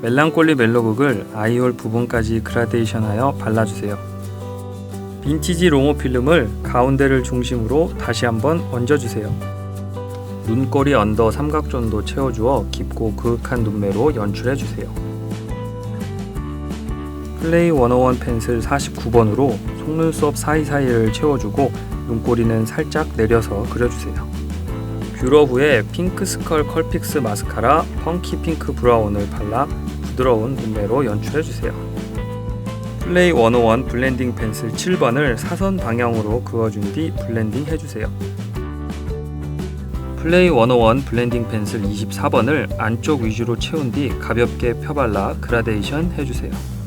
멜랑콜리 멜로극을 아이홀 부분까지 그라데이션하여 발라주세요. 빈티지 롱호 필름을 가운데를 중심으로 다시 한번 얹어주세요. 눈꼬리 언더 삼각존도 채워주어 깊고 그윽한 눈매로 연출해주세요. 플레이 101 펜슬 49번으로 속눈썹 사이사이를 채워주고 눈꼬리는 살짝 내려서 그려주세요. 뷰러 후에 핑크 스컬 컬픽스 마스카라 펑키 핑크 브라운을 발라 부드러운 눈매로 연출해주세요. 플레이 101 블렌딩 펜슬 7번을 사선 방향으로 그어준 뒤 블렌딩 해주세요. 플레이 101 블렌딩 펜슬 24번을 안쪽 위주로 채운 뒤 가볍게 펴발라 그라데이션 해주세요.